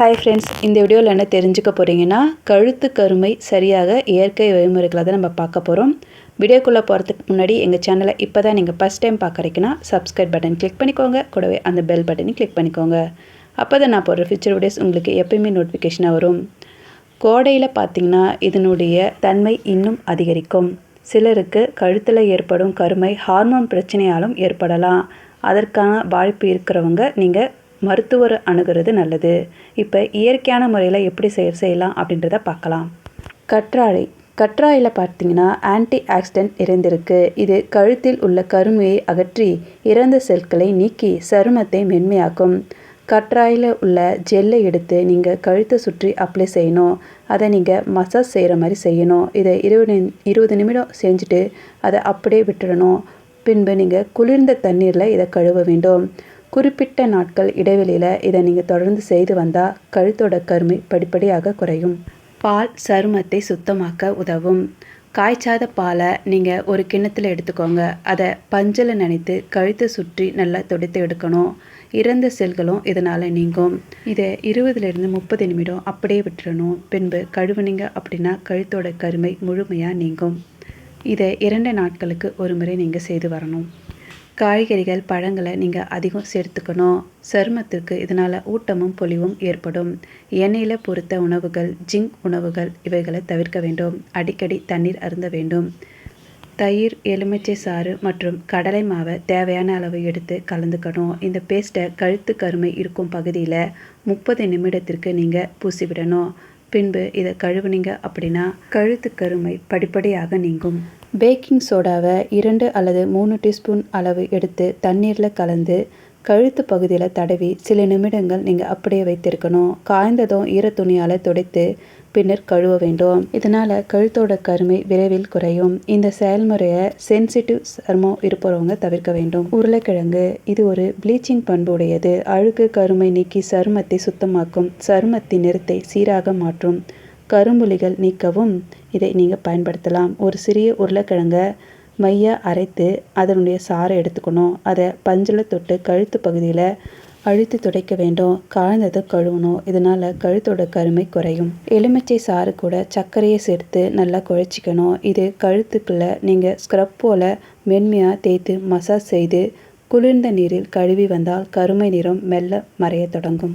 Hi friends இந்த வீடியோவில் என்ன தெரிஞ்சுக்க போகிறீங்கன்னா கழுத்து கருமை சரியாக இயற்கை வழிமுறைகளை தான் நம்ம பார்க்க போகிறோம் வீடியோக்குள்ளே போகிறதுக்கு முன்னாடி எங்கள் சேனலை இப்போ தான் நீங்கள் ஃபஸ்ட் டைம் பார்க்குறீங்கன்னா சப்ஸ்கிரைப் பட்டன் கிளிக் பண்ணிக்கோங்க. கூடவே அந்த பெல் பட்டனையும் கிளிக் பண்ணிக்கோங்க. அப்போ தான் நான் போடுற ஃபியூச்சர் வீடியோஸ் உங்களுக்கு எப்பயுமே நோட்டிஃபிகேஷனாக வரும். கோடையில் பார்த்திங்கன்னா இதனுடைய தன்மை இன்னும் அதிகரிக்கும். சிலருக்கு கழுத்தில் ஏற்படும் கருமை ஹார்மோன் பிரச்சனையாலும் ஏற்படலாம். அதற்கான வாய்ப்பு இருக்கிறவங்க நீங்கள் மருத்துவர் அணுகிறது நல்லது. இப்போ இயற்கையான முறையில் எப்படி செய்ய செய்யலாம் அப்படின்றத பார்க்கலாம். கற்றாழை. கற்றாழையில் பார்த்தீங்கன்னா ஆன்டி ஆக்சிடென்ட் நிறைந்திருக்கு. இது கழுத்தில் உள்ள கருமையை அகற்றி இறந்த செல்களை நீக்கி சருமத்தை மென்மையாக்கும். கற்றாயில் உள்ள ஜெல்லை எடுத்து நீங்கள் கழுத்தை சுற்றி அப்ளை செய்யணும். அதை நீங்கள் மசாஜ் செய்கிற மாதிரி செய்யணும். இதை இருபது இருபது நிமிடம் செஞ்சுட்டு அதை அப்படியே விட்டுடணும் பின்பு நீங்கள் குளிர்ந்த தண்ணீரில் இதை கழுவ வேண்டும். குறிப்பிட்ட நாட்கள் இடைவெளியில் இதை நீங்கள் தொடர்ந்து செய்து வந்தால் கழுத்தோட கருமை படிப்படியாக குறையும். பால் சருமத்தை சுத்தமாக்க உதவும். காய்ச்சாத பாலை நீங்கள் ஒரு கிண்ணத்தில் எடுத்துக்கோங்க. அதை பஞ்சில் நினைத்து கழுத்தை சுற்றி நல்லா துடைத்து எடுக்கணும். இறந்த செல்களும் இதனால் நீங்கும். இதை இருபதுலேருந்து முப்பது நிமிடம் அப்படியே விட்டுறணும். பின்பு கழுவுனீங்க அப்படின்னா கழுத்தோட கருமை முழுமையாக நீங்கும். இதை இரண்டு நாட்களுக்கு ஒரு முறை நீங்கள் செய்து வரணும். காய்கறிகள் பழங்களை நீங்கள் அதிகம் சேர்த்துக்கணும். சருமத்திற்கு இதனால் ஊட்டமும் பொலிவும் ஏற்படும். எண்ணெயில் பொறுத்த உணவுகள் ஜிங்க் உணவுகள் இவைகளை தவிர்க்க வேண்டும். அடிக்கடி தண்ணீர் அருந்த வேண்டும். தயிர் எலுமிச்சை சாறு மற்றும் கடலை மாவை தேவையான அளவு எடுத்து கலந்துக்கணும். இந்த பேஸ்ட்டை கழுத்து கருமை இருக்கும் பகுதியில் முப்பது நிமிடத்திற்கு நீங்கள் பூசிவிடணும். பின்பு இதை கழுவுனீங்க அப்படின்னா கழுத்து கருமை படிப்படியாக நீங்கும். பேக்கிங் சோடாவை இரண்டு அல்லது மூணு டீஸ்பூன் அளவு எடுத்து தண்ணீரில் கலந்து கழுத்து பகுதியில் தடவி சில நிமிடங்கள் நீங்கள் அப்படியே வைத்திருக்கணும். காய்ந்ததும் ஈர துணியால் துடைத்து பின்னர் கழுவ வேண்டும். இதனால் கழுத்தோட கருமை விரைவில் குறையும். இந்த செயல்முறையை சென்சிட்டிவ் சர்மம் இருப்பவங்க தவிர்க்க வேண்டும். உருளைக்கிழங்கு இது ஒரு ப்ளீச்சிங் பண்புடையது. அழுக்கு கருமை நீக்கி சருமத்தை சுத்தமாக்கும். சருமத்தின் நிறத்தை சீராக மாற்றும். கரும்புலிகள் நீக்கவும். இதை நீங்கள் பயன்படுத்தலாம். ஒரு சிறிய உருளைக்கிழங்கை மையாக அரைத்து அதனுடைய சாறை எடுத்துக்கணும். அதை பஞ்சில் தொட்டு கழுத்து பகுதியில் அழுத்தி துடைக்க வேண்டும். காய்ந்ததை கழுவணும். இதனால் கழுத்தோட கருமை குறையும். எலுமிச்சை சாறு கூட சர்க்கரையை சேர்த்து நல்லா குழைச்சிக்கணும். இது கழுத்துக்குள்ளே நீங்கள் ஸ்க்ரப் போல் மென்மையாக தேய்த்து மசாஜ் செய்து குளிர்ந்த நீரில் கழுவி வந்தால் கருமை நிறம் மெல்ல மறைய தொடங்கும்.